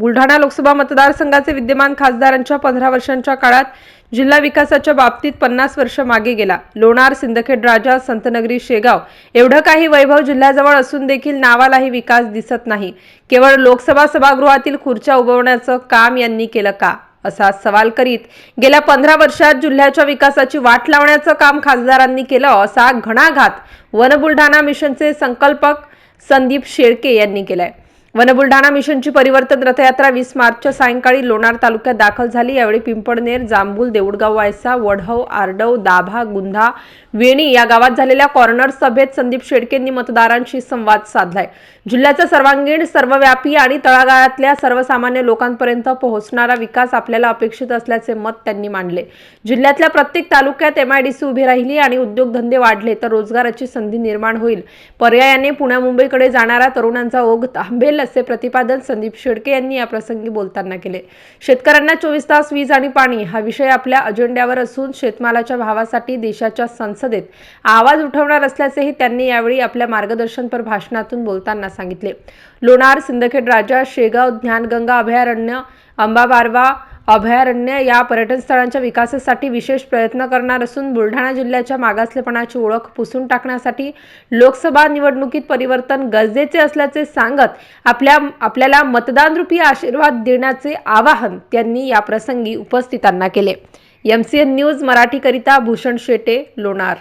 बुलढाणा लोकसभा मतदारसंघाचे विद्यमान खासदारांच्या पंधरा वर्षांच्या काळात जिल्हा विकासाच्या बाबतीत पन्नास वर्ष मागे गेला. लोणार सिंदखेड राजा संतनगरी शेगाव एवढं काही वैभव जिल्ह्याजवळ असून देखील नावालाही विकास दिसत नाही. केवळ लोकसभा सभागृहातील खुर्च्या उभवण्याचं काम यांनी केलं का? असा सवाल करीत गेल्या पंधरा वर्षात जिल्ह्याच्या विकासाची वाट लावण्याचं काम खासदारांनी केलं असा घणाघात वन बुलढाणा मिशनचे संकल्पक संदीप शेळके यांनी केलाय. वन बुलढाणा मिशनची परिवर्तन रथयात्रा वीस मार्चच्या सायंकाळी लोणार तालुक्यात दाखल झाली. यावेळी पिंपळनेर जांभूल देऊळगाव वायसा वढव आरडव दाभा गुंधा वेणी या गावात झालेल्या कॉर्नर सभेत संदीप शेळकेंनी मतदारांशी संवाद साधलाय. जिल्ह्याचा सर्वांगीण सर्वव्यापी आणि तळागाळातल्या सर्वसामान्य लोकांपर्यंत पोहोचणारा विकास आपल्याला अपेक्षित असल्याचे मत त्यांनी मांडले. जिल्ह्यातल्या प्रत्येक तालुक्यात एमआयडीसी उभी राहिली आणि उद्योगधंदे वाढले तर रोजगाराची संधी निर्माण होईल. पर्यायाने पुण्या मुंबईकडे जाणाऱ्या तरुणांचा ओघ थांबेल असे प्रतिपादन संदीप शेडके यांनी या प्रसंगी बोलताना केले. शेतकऱ्यांना चोवीस तास वीज आणि पाणी हा विषय आपल्या अजेंड्यावर असून शेतमालाच्या भावासाठी देशाच्या संसदेत आवाज उठवणार असल्याचेही त्यांनी यावेळी आपल्या मार्गदर्शनपर भाषणातून बोलताना सांगितले. लोणार सिंदखेड राजा शेगाव ज्ञानगंगा अभयारण्य अंबाबारवा अभयारण्य या पर्यटन स्थळांच्या विकासासाठी विशेष प्रयत्न करणार असून बुलढाणा जिल्ह्याच्या मागासलेपणाची ओळख पुसून टाकण्यासाठी लोकसभा निवडणुकीत परिवर्तन गरजेचे असल्याचे सांगत आपल्या आपल्याला मतदान रूपी आशीर्वाद देण्याचे आवाहन त्यांनी या प्रसंगी उपस्थितांना केले. एम सी एन न्यूज मराठीकरिता भूषण शेटे लोणार.